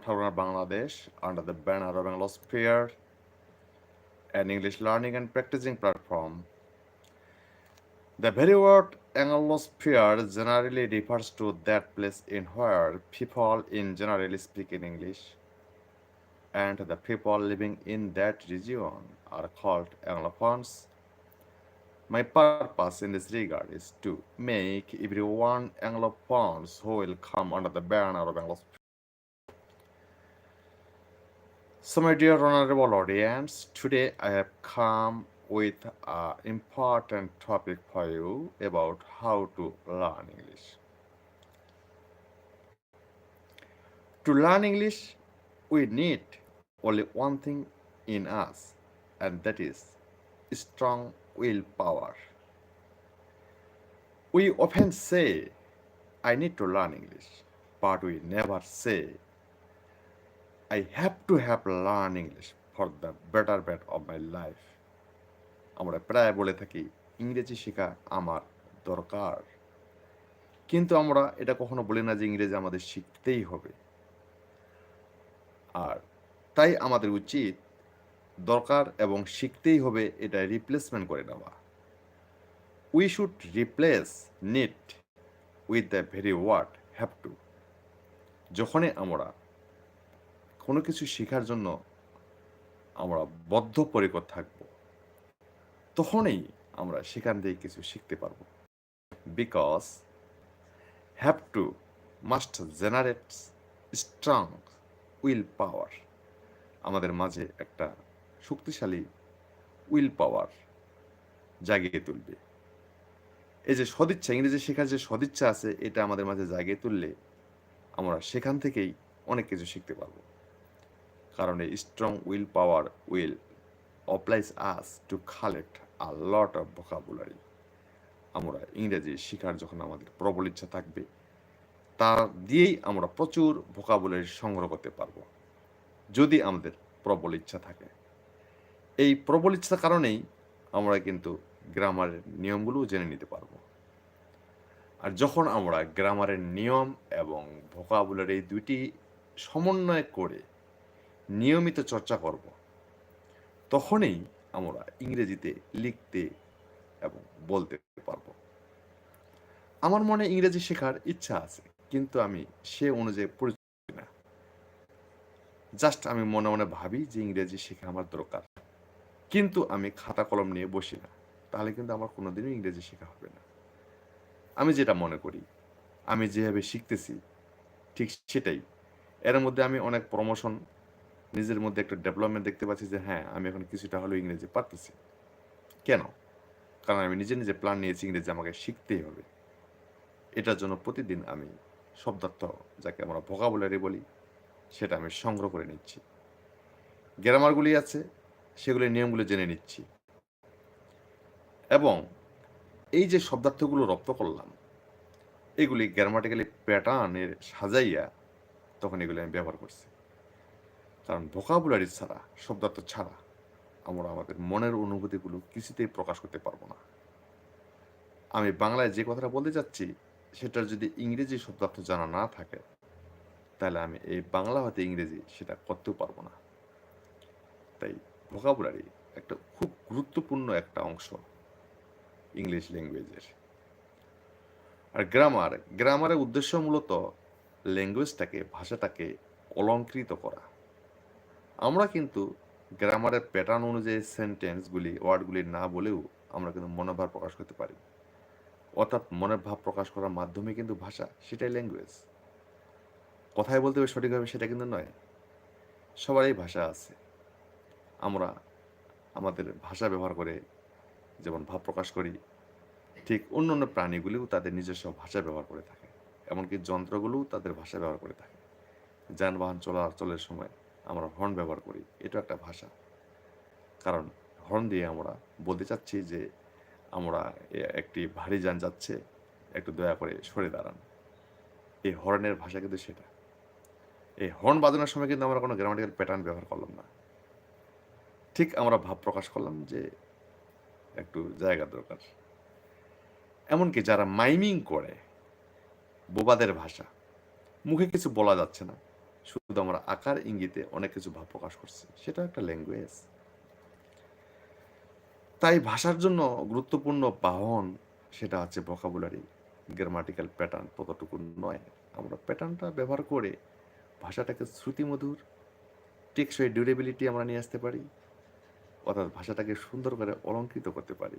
from Bangladesh under the banner of Anglosphere, an English learning and practicing platform. The very word Anglosphere generally refers to that place in where people in generally speak in English, and the people living in that region are called Anglophones. My purpose in this regard is to make everyone Anglophones who will come under the banner of Anglosphere. So, my dear honorable audience, today I have come with an important topic for you about how to learn English. To learn English, we need only one thing in us, and that is strong willpower. We often say, I need to learn English, but we never say, I have to have learn English for the betterment of my life. আমরা প্রায় বলে থাকি, ইংরেজি শেখা আমার দরকার। কিন্তু আমরা এটা কখনো বলি না যে ইংরেজি আমাদের শিখতেই হবে। আর তাই আমাদের উচিত দরকার এবং শিখতেই হবে এটা রিপ্লেসমেন্ট করে নেওয়া। We should replace it with the very word have to যখনই আমরা কোনো কিছু শেখার জন্য আমরা বদ্ধপরিকর থাকব। তখনই আমরা সেখান থেকে কিছু শিখতে পারব। Because have to must generate strong will power আমাদের মাঝে একটা শক্তিশালী উইল পাওয়ার জাগিয়ে তুলবে। এই যে সদিচ্ছা, ইংরেজি শেখার যে সদিচ্ছা আছে, এটা আমাদের মাঝে জাগিয়ে তুললে আমরা সেখান থেকেই অনেক কিছু শিখতে পারব। কারণ strong will power will oblige us to collect a lot of vocabulary আমরা ইংরেজি শেখার যখন আমাদের প্রবল ইচ্ছা থাকবে, তা দিয়েই আমরা প্রচুর ভোকাবুলারি সংগ্রহ করতে পারব, যদি আমাদের প্রবল ইচ্ছা থাকে। এই প্রবল ইচ্ছার কারণেই আমরা কিন্তু গ্রামারের নিয়মগুলোও জেনে নিতে পারব। আর যখন আমরা গ্রামারের নিয়ম এবং ভোকাবুলারি দুইটি সমন্বয় করে নিয়মিত চর্চা করব। তখনই আমরা ইংরেজিতে লিখতে এবং বলতে পারব। আমার মনে ইংরেজি শেখার ইচ্ছা আছে, কিন্তু আমি সে অনুযায়ী পরিচিত না। জাস্ট আমি মনে মনে ভাবি যে ইংরেজি শেখা আমার দরকার। কিন্তু আমি খাতা কলম নিয়ে বসি না, তাহলে কিন্তু আমার কোনোদিনও ইংরেজি শেখা হবে না। আমি যেটা মনে করি, আমি যেভাবে শিখতেছি, ঠিক সেটাই। এর মধ্যে আমি অনেক প্রমোশন নিজের মধ্যে একটা ডেভেলপমেন্ট দেখতে পাচ্ছি যে হ্যাঁ আমি এখন কিছুটা হলেও ইংরেজি পারতেছি। কেন? কারণ আমি নিজে নিজে প্ল্যান নিয়েছি ইংরেজি আমাকে শিখতেই হবে। এটার জন্য প্রতিদিন আমি শব্দার্থ যাকে আমরা ভোকাবুলারি বলি, সেটা আমি সংগ্রহ করে নিচ্ছি। গ্রামারগুলি আছে, সেগুলির নিয়মগুলো জেনে নিচ্ছি। এবং এই যে শব্দার্থগুলো রপ্ত করলাম, এগুলি গ্রামাটিক্যালি প্যাটার্নের সাজাইয়া তখন এগুলি আমি ব্যবহার করছি। কারণ ভোকাবুলারি ছাড়া, শব্দার্থ ছাড়া আমরা আমাদের মনের অনুভূতিগুলো কিছুতেই প্রকাশ করতে পারব না। আমি বাংলায় যে কথাটা বলতে চাচ্ছি, সেটার যদি ইংরেজি শব্দার্থ জানা না থাকে, তাহলে আমি এই বাংলা হতে ইংরেজি সেটা করতেও পারব না। তাই ভোকাবুলারি একটা খুব গুরুত্বপূর্ণ একটা অংশ ইংলিশ ল্যাঙ্গুয়েজের আর গ্রামার গ্রামারের উদ্দেশ্য মূলত ল্যাঙ্গুয়েজটাকে ভাষাটাকে অলঙ্কৃত করা। আমরা কিন্তু গ্রামারের প্যাটার্ন অনুযায়ী সেন্টেন্সগুলি ওয়ার্ডগুলি না বলেও আমরা কিন্তু মনোভাব প্রকাশ করতে পারি। অর্থাৎ মনের ভাব প্রকাশ করার মাধ্যমে কিন্তু ভাষা, সেটাই ল্যাঙ্গুয়েজ কথায় বলতে হবে সঠিকভাবে সেটা কিন্তু নয়। সবারই ভাষা আছে। আমরা আমাদের ভাষা ব্যবহার করে যেমন ভাব প্রকাশ করি, ঠিক অন্য অন্য প্রাণীগুলিও তাদের নিজস্ব ভাষা ব্যবহার করে থাকে। এমনকি যন্ত্রগুলোও তাদের ভাষা ব্যবহার করে থাকে। যানবাহন চলাচলের সময় আমরা হর্ন ব্যবহার করি এটা একটা ভাষা। কারণ হর্ন দিয়ে আমরা বলতে চাচ্ছি যে আমরা একটি ভারী যান যাচ্ছে, একটু দয়া করে সরে দাঁড়ান। এই হর্নের ভাষা কিন্তু সেটা। এই হর্ন বাজানোর সময় কিন্তু আমরা কোনো গ্রামাটিক্যাল প্যাটার্ন ব্যবহার করলাম না। ঠিক আমরা ভাব প্রকাশ করলাম যে একটু জায়গা দরকার। এমনকি যারা মাইমিং করে, বোবাদের ভাষা, মুখে কিছু বলা যাচ্ছে না। শুধু আমরা আকার, ইঙ্গিতে অনেক কিছু ভাব প্রকাশ করছি। সেটা একটা ল্যাঙ্গুয়েজ তাই ভাষার জন্য গুরুত্বপূর্ণ বাহন সেটা হচ্ছে ভোকাবুলারি গ্রামাটিক্যাল প্যাটার্ন ততটুকু নয়। আমরা প্যাটার্নটা ব্যবহার করে ভাষাটাকে শ্রুতিমধুর, টেকসই ডিউরেবিলিটি আমরা নিয়ে আসতে পারি, অর্থাৎ ভাষাটাকে সুন্দর করে অলঙ্কৃত করতে পারি।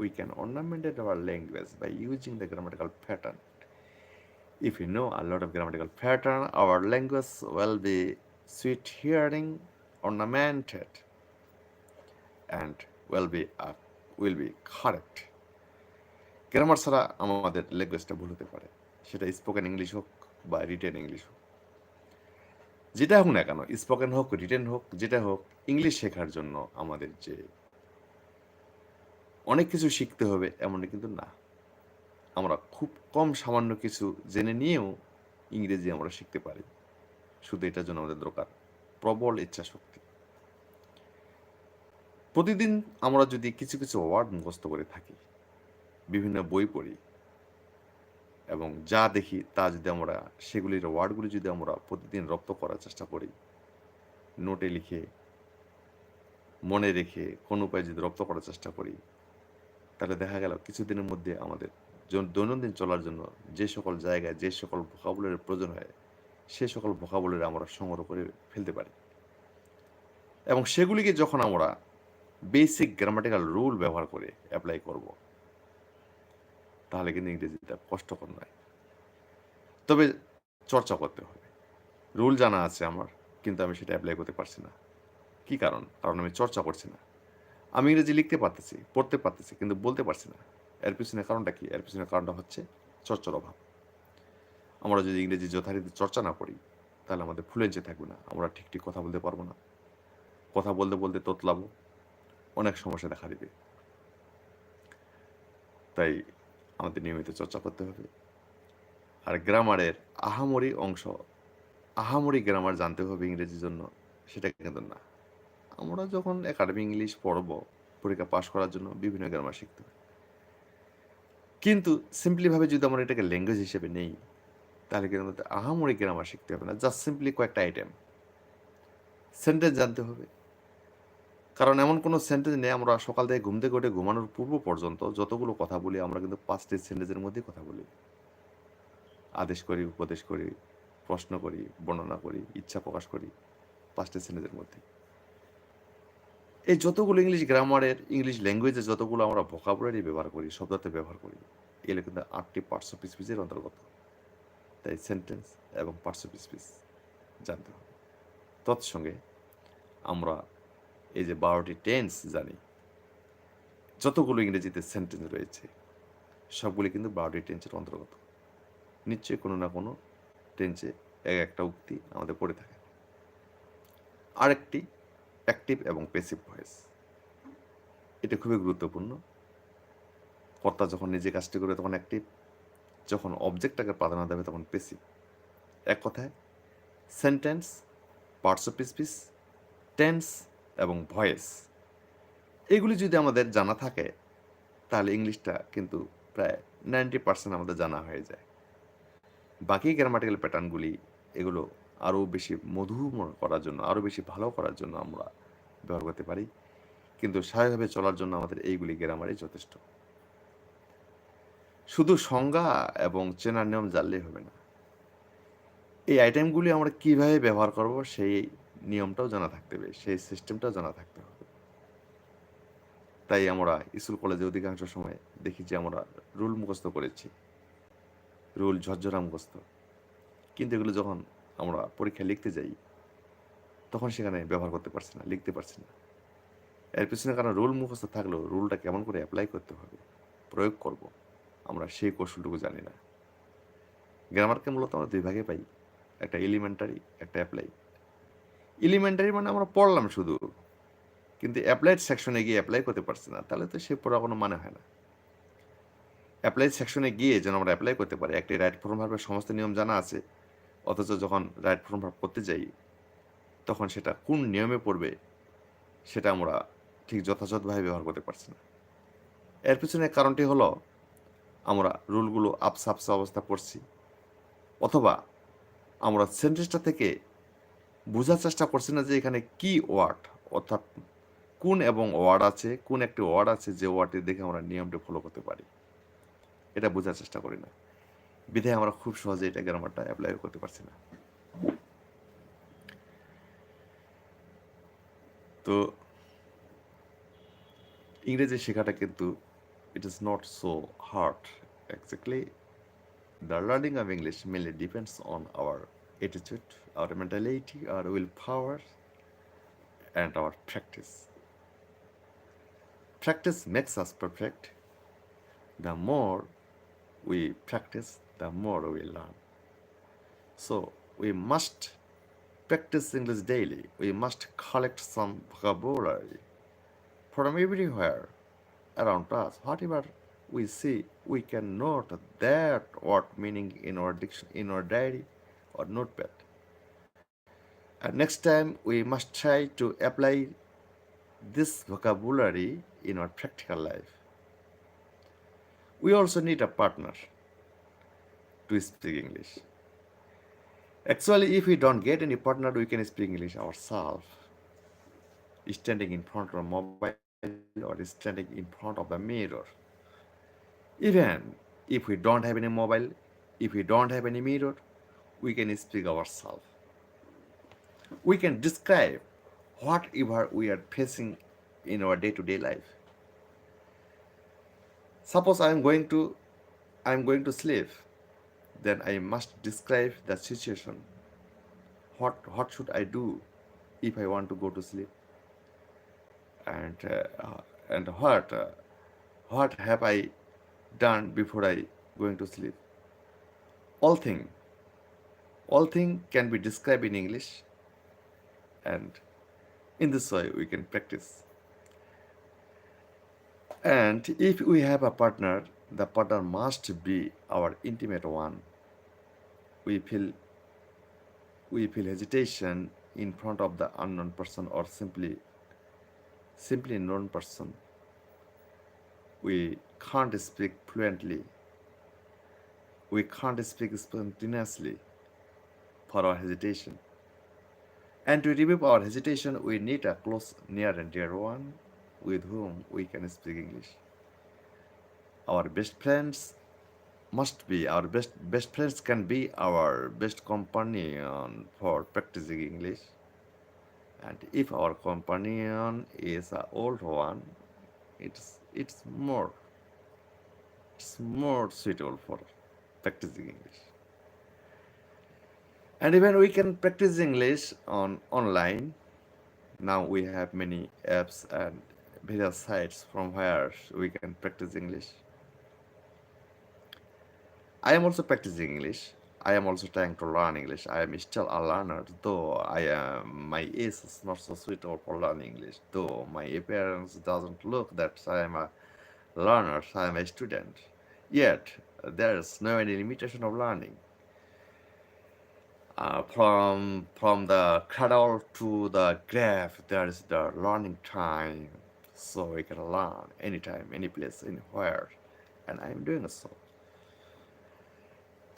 We can ornamented our language by using the grammatical pattern If you know a lot of grammatical pattern, our language will be sweet hearing, ornamented, and will be uh, will be correct. Grammar ছাড়া আমাদের ল্যাঙ্গুয়েজটা ভুল হতে পারে। সেটা spoken English হোক বা written English হোক। যেটা হোক না কেন স্পোকেন হোক রিটেন হোক যেটা হোক ইংলিশ শেখার জন্য আমাদের যে অনেক কিছু শিখতে হবে এমন কিন্তু না। আমরা খুব কম সামান্য কিছু জেনে নিয়েও ইংরেজি আমরা শিখতে পারি। শুধু এটার জন্য আমাদের দরকার, প্রবল ইচ্ছা শক্তি প্রতিদিন আমরা যদি কিছু কিছু ওয়ার্ড মুখস্থ করে থাকি, বিভিন্ন বই পড়ি এবং যা দেখি তা যদি আমরা, সেগুলির ওয়ার্ডগুলি যদি আমরা প্রতিদিন রপ্ত করার চেষ্টা করি, নোটে লিখে, মনে রেখে, কোনো উপায়ে যদি রপ্ত করার চেষ্টা করি, তাহলে দেখা গেল কিছুদিনের মধ্যে আমাদের দৈনন্দিন চলার জন্য যে সকল জায়গায় যে সকল ভোকাবুলের প্রয়োজন হয়, সে সকল ভোকাবুলের আমরা সংগ্রহ করে ফেলতে পারি। এবং সেগুলিকে যখন আমরা বেসিক গ্রামাটিক্যাল রুল ব্যবহার করে অ্যাপ্লাই করব, তাহলে কিন্তু ইংরেজিটা কষ্টকর নয়। তবে চর্চা করতে হবে। রুল জানা আছে আমার, কিন্তু আমি সেটা অ্যাপ্লাই করতে পারছি না। কি কারণ? কারণ আমি চর্চা করছি না। আমি ইংরেজি লিখতে পারতেছি, পড়তে পারতেছি, কিন্তু বলতে পারছি না। এর পিছনে কারণটা কি? এর পিছনে কারণটা হচ্ছে চর্চার অভাব। আমরা যদি ইংরেজি যথারীতি চর্চা না করি, তাহলে আমাদের ফ্লুয়েন্সি থাকবে না। আমরা ঠিক ঠিক কথা বলতে পারব না। কথা বলতে বলতে তোতলাবো। অনেক সমস্যা দেখা দিবে। তাই আমাদের নিয়মিত চর্চা করতে হবে। আর গ্রামারের আহামরি অংশ, আহামরি গ্রামার জানতে হবে ইংরেজির জন্য, সেটা কিন্তু না। আমরা যখন একাডেমি ইংলিশ পড়ব, পরীক্ষা পাশ করার জন্য বিভিন্ন গ্রামার শিখতে হবে। কিন্তু সিম্পলিভাবে যদি আমরা এটাকে ল্যাঙ্গুয়েজ হিসেবে নেই, তাহলে কিন্তু আমাদের আহামরি গ্রামার শিখতে হবে না জাস্ট সিম্পলি কয়েকটা আইটেম সেন্টেন্স জানতে হবে। কারণ এমন কোনো সেন্টেন্স নেই, আমরা সকাল থেকে ঘুম থেকে উঠে ঘুমানোর পূর্ব পর্যন্ত যতগুলো কথা বলি, আমরা কিন্তু পাঁচটি সেন্টেন্সের মধ্যেই কথা বলি। আদেশ করি, উপদেশ করি, প্রশ্ন করি, বর্ণনা করি, ইচ্ছা প্রকাশ করি, পাঁচটি সেন্টেন্সের মধ্যে। এই যতগুলো ইংলিশ গ্রামারের ইংলিশ ল্যাঙ্গুয়েজে যতগুলো আমরা ভোকাবুলারি ব্যবহার করি শব্দতে ব্যবহার করি, এগুলো কিন্তু আটটি পার্টস অফ স্পিচের অন্তর্গত। তাই সেন্টেন্স এবং পার্টস অফ স্পিচ জানতে হবে। তৎসঙ্গে আমরা এই যে বারোটি টেন্স জানি, যতগুলো ইংরেজিতে সেন্টেন্স রয়েছে, সবগুলি কিন্তু বারোটি টেন্সের অন্তর্গত। নিশ্চয়ই কোনো না কোনো টেন্সে এক একটা উক্তি আমাদের পড়ে থাকে। আরেকটি অ্যাক্টিভ এবং পেসিভ ভয়েস এটা খুবই গুরুত্বপূর্ণ। কর্তা যখন নিজে কাজটি করে তখন অ্যাক্টিভ যখন অবজেক্টটাকে প্রাধান্য দেবে তখন পেসিভ এক কথায় sentence parts of speech tense এবং ভয়েস এগুলি যদি আমাদের জানা থাকে, তাহলে ইংলিশটা কিন্তু প্রায় নাইনটি পার্সেন্ট আমাদের জানা হয়ে যায়। বাকি গ্রামাটিক্যাল প্যাটার্নগুলি এগুলো আরও বেশি মধুময় করার জন্য, আরও বেশি ভালো করার জন্য আমরা ব্যবহার করতে পারি। কিন্তু স্বাভাবিকভাবে চলার জন্য আমাদের এইগুলি গ্রামারই যথেষ্ট। শুধু সংজ্ঞা এবং চেনার নিয়ম জানলেই হবে না। এই আইটেমগুলি আমরা কীভাবে ব্যবহার করব সেই নিয়মটাও জানা থাকতে হবে, সেই সিস্টেমটাও জানা থাকতে হবে। তাই আমরা স্কুল কলেজে অধিকাংশ সময় দেখি যে আমরা রুল মুখস্থ করেছি। রুল ঝরঝরা মুখস্থ। কিন্তু এগুলো যখন আমরা পরীক্ষা লিখতে যাই তখন সেখানে ব্যবহার করতে পারছি না, লিখতে পারছি না। এর পিছনে কারণ রুল মুখস্থ থাকলেও রুলটা কেমন করে অ্যাপ্লাই করতে হবে, প্রয়োগ করব, আমরা সেই কৌশলটুকু জানি না। গ্রামারকে মূলত আমরা দুই ভাগে পাই, একটা এলিমেন্টারি একটা অ্যাপ্লাই এলিমেন্টারি মানে আমরা পড়লাম শুধু, কিন্তু অ্যাপ্লাইড সেকশনে গিয়ে অ্যাপ্লাই করতে পারছি না, তাহলে তো সে পড়া কোনো মানে হয় না। অ্যাপ্লাইড সেকশনে গিয়ে যেন আমরা অ্যাপ্লাই করতে পারি, একটি রাইট ফর্ম ভার্বের সমস্ত নিয়ম জানা আছে, অথচ যখন রাইট ফর্ম ভার্ব করতে যাই তখন সেটা কোন নিয়মে পড়বে সেটা আমরা ঠিক যথাযথভাবে ব্যবহার করতে পারছি না। এর পিছনে কারণটি হলো আমরা রুলগুলো আপসা আপসা অবস্থা পড়ছি অথবা আমরা সেন্টেন্সটা থেকে বোঝার চেষ্টা করছি না যে এখানে কি ওয়ার্ড অর্থাৎ কোন এবং ওয়ার্ড আছে, কোন একটি ওয়ার্ড আছে যে ওয়ার্ডটি দেখে আমরা নিয়মটা ফলো করতে পারি। এটা বোঝার চেষ্টা করি না। বিধায় আমরা খুব সহজে এটা গ্রামারটা অ্যাপ্লাই করতে পারছি না। তো ইংরেজি শেখাটা কিন্তু it is not so hard exactly the learning of English mainly depends on our attitude, our mentality, our willpower, and our practice. Practice makes us perfect. The more we practice, the more we learn. So we must practice English daily. We must collect some vocabulary from everywhere around us. Whatever we see, we can note that word meaning in our diction, in our diary or notepad. And next time we must try to apply this vocabulary in our practical life. We also need a partner to speak English. Actually, if we don't get any partner, we can speak English ourselves, standing in front of a mobile or standing in front of the mirror. Even if we don't have any mobile, if we don't have any mirror, we can speak ourselves. We can describe whatever we are facing in our day-to-day life. Suppose I am going to I am going to sleep, then I must describe the situation. What what should I do if I want to go to sleep? And uh, and what uh, what have I done before I going to sleep? All thing all thing can be described in English, and in this way we can practice. And if we have a partner, the partner must be our intimate one. We feel we feel hesitation in front of the unknown person or simply simply known person. We can't speak fluently. We can't speak spontaneously for our hesitation. And to remove our hesitation, we need a close, near, and dear one with whom we can speak English. Our best friends must be our best best friends can be our best companion for practicing English. And if our companion is an old one, it's it's more it's more suitable for practicing English. And even we can practice English on online. Now we have many apps and various sites from where we can practice English. I am also practicing English. I am also trying to learn English. I am still a learner, though I am my age is not so suitable for learning English. Though my appearance doesn't look that I am a learner, I am a student. Yet there is no any limitation of learning. Uh, from from the cradle to the grave, there is the learning time, so we can learn anytime, any place, anywhere, and I am doing so.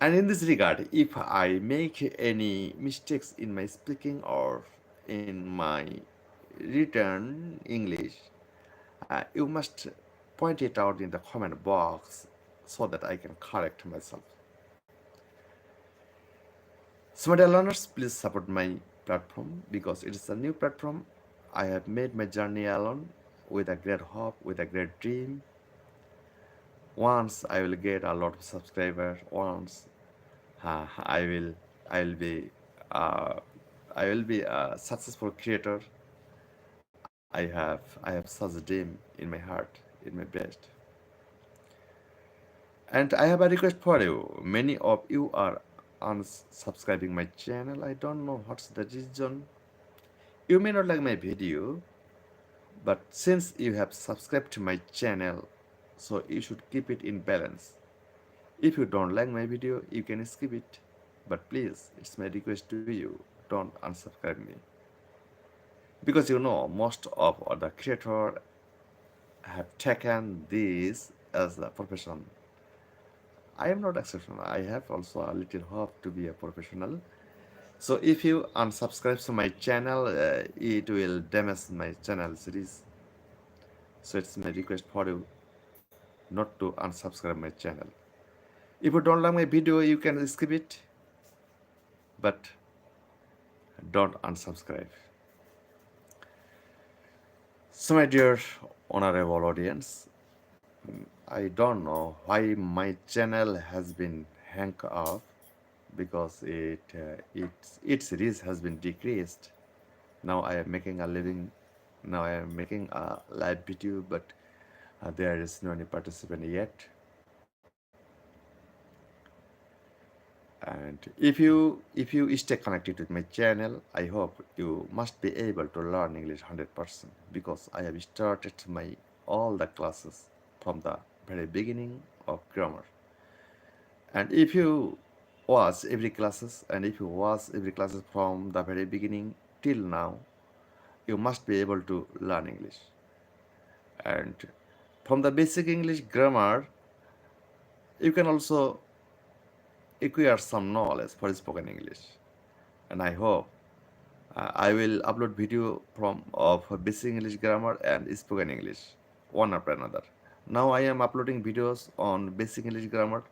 And in this regard, if I make any mistakes in my speaking or in my written English, uh, you must point it out in the comment box so that I can correct myself. So, learners, please support my platform because it is a new platform. I have made my journey alone with a great hope, with a great dream. Once I will get a lot of subscribers, once uh, I will, I will be, uh, I will be a successful creator. I have, I have such a dream in my heart, in my breast. And I have a request for you. Many of you are unsubscribing my channel. I don't know what's the reason. You may not like my video, but since you have subscribed to my channel, so you should keep it in balance. If you don't like my video, you can skip it. But please, it's my request to you, don't unsubscribe me. Because you know, most of the creator have taken this as a profession I am not exceptional. I have also a little hope to be a professional. So if you unsubscribe to my channel, uh, it will damage my channel series. So it's my request for you not to unsubscribe my channel. If you don't like my video, you can skip it, but don't unsubscribe. So my dear honorable audience, I don't know why my channel has been hang up because it uh, its its reach has been decreased. Now I am making a living. Now I am making a live video, but uh, there is no any participant yet. And if you if you stay connected with my channel, I hope you must be able to learn English hundred percent because I have started my all the classes from the very beginning of grammar. And if you watch every classes and if you watch every classes from the very beginning till now, you must be able to learn English. And from the basic English grammar, you can also acquire some knowledge for spoken English. And I hope uh, I will upload video from of basic English grammar and spoken English one after another. Now I am uploading videos on basic English grammar.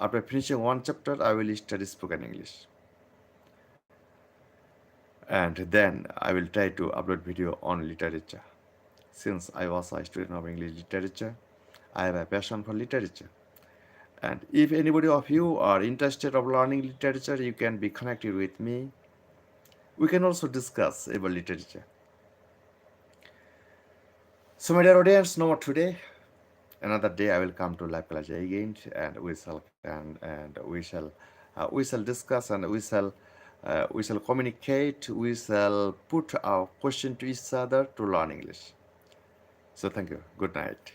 After finishing one chapter, I will study spoken English. And then I will try to upload video on literature. Since I was a student of English literature, I have a passion for literature. And if anybody of you are interested of learning literature, you can be connected with me. We can also discuss about literature. So my dear audience, no more today. Another day I will come to live college again, and we shall and and we shall uh, we shall discuss and we shall uh, we shall communicate. We shall put our question to each other to learn English. So thank you. Good night.